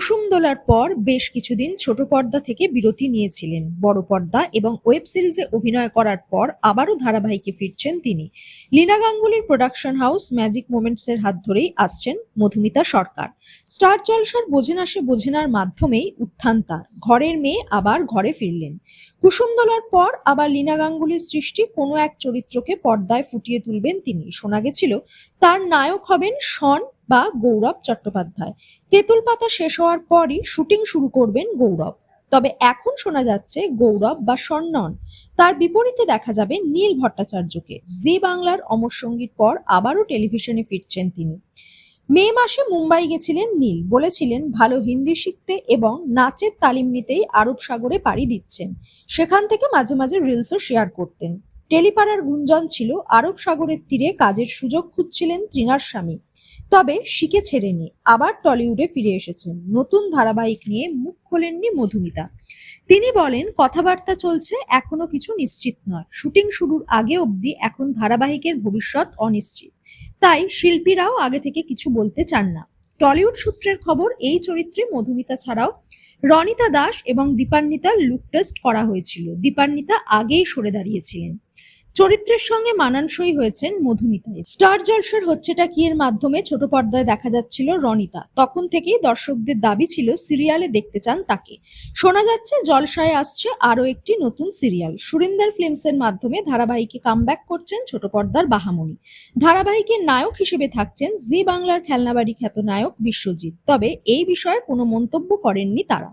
কুসুম দোলার পর বেশ কিছুদিন ছোট পর্দা থেকে বিরতি নিয়েছিলেন। বড় পর্দা এবং ওয়েব সিরিজে অভিনয় করার পর আবারও ধারাবাহিকে ফিরছেন তিনি। লীনা গাঙ্গুলির প্রোডাকশন হাউস ম্যাজিক মোমেন্টসের হাত ধরেই আসছেন মধুমিতা সরকার। স্টার জলসার বোঝেন আসে বোঝেনার মাধ্যমেই উত্থান তার। ঘরের মেয়ে আবার ঘরে ফিরলেন। কুসুম দোলার পর আবার লীনা গাঙ্গুলির সৃষ্টি কোনো এক চরিত্রকে পর্দায় ফুটিয়ে তুলবেন তিনি। শোনা গেছিল, তার নায়ক হবেন শন বা গৌরব চট্টোপাধ্যায়। তেঁতুল পাতা শেষ হওয়ার পরই শুটিং শুরু করবেন গৌরব। তবে এখন শোনা যাচ্ছে গৌরব বা সন্নন তার বিপরীতে দেখা যাবে নীল ভট্টাচার্যকে। জি বাংলার অমর সঙ্গীর পর আবারও টেলিভিশনে ফিরছেন তিনি। মে মাসে মুম্বাই গেছিলেন নীল। বলেছিলেন, ভালো হিন্দি শিখতে এবং নাচের তালিম নিতেই আরব সাগরে পাড়ি দিচ্ছেন। সেখান থেকে মাঝে মাঝে রিলসও শেয়ার করতেন। টেলিপাড়ার গুঞ্জন ছিল, আরব সাগরের তীরে কাজের সুযোগ খুঁজছিলেন তৃণার স্বামী। তবে শিখে ছেড়েনি, আবার টলিউডে ফিরে এসেছেন। নতুন ধারাবাহিক নিয়ে মুখ খোলেননি মধুমিতা। তিনি বলেন, কথাবার্তা চলছে, এখনও কিছু নিশ্চিত নয়। শুটিং শুরুর আগে অবধি এখন ধারাবাহিকের ভবিষ্যৎ অনিশ্চিত। তাই শিল্পীরাও আগে থেকে কিছু বলতে চান না। টলিউড সূত্রের খবর, এই চরিত্রে মধুমিতা ছাড়াও রনিতা দাস এবং দীপান্বিতার লুক টেস্ট করা হয়েছিল। দীপান্বিতা আগেই সরে দাঁড়িয়েছিলেন। চরিত্রের সঙ্গে মানানসই হয়েছেন মধুমিতা স্টার জলসার হচ্ছেটা কি এর মাধ্যমে? ছোট পর্দায় দেখা যাচ্ছিল রনিতা। তখন থেকেই দর্শকদের দাবি ছিল সিরিয়ালে দেখতে চান তাকে। শোনা যাচ্ছে জলসায় আসছে আরও একটি নতুন সিরিয়াল। সুরিন্দর ফিল্মসের মাধ্যমে ধারাবাহিকে কামব্যাক করছেন ছোট পর্দার বাহামণি ধারাবাহিকের নায়ক হিসেবে থাকছেন জি বাংলার খেলনাবাড়ি খ্যাত নায়ক বিশ্বজিৎ। তবে এই বিষয়ে কোনো মন্তব্য করেননি তারা।